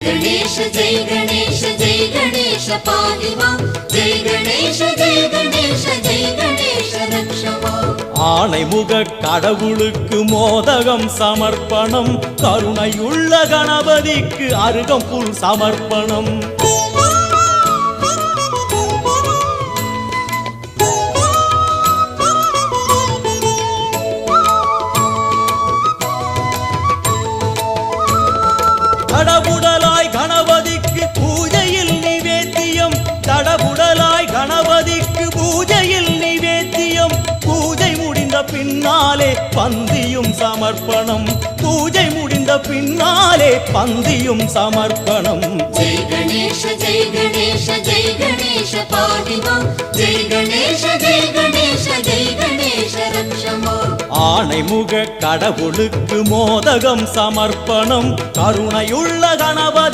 गणेश जय गणेश जय गणेश पाहि मां जय गणेश जय गणेश जय गणेश रक्ष माम् ஆணைமுக கடவுளுக்கு மோதகம் சமர்ப்பணம் கருணையுள்ள கணபதிக்கு அருகம்புல் சமர்ப்பணம் தடபுடலாய் கணபதிக்கு பூஜையில் நிவேத்தியம். பூஜை முடிந்த பின்னாலே பந்தியும் சமர்ப்பணம். பூஜை முடிந்த பின்னாலே பந்தியும் சமர்ப்பணம். ஜெய் கணேஷ ஜெய் கணேஷ ஜெய் கணேஷ பாதிமம் ஜெய் கணேஷ ஜெய் கணேஷ ஜெய் கணேஷ ஆணைமுக கடவுளுக்கு மோதகம் சமர்ப்பணம். கருணையுள்ள கணபதி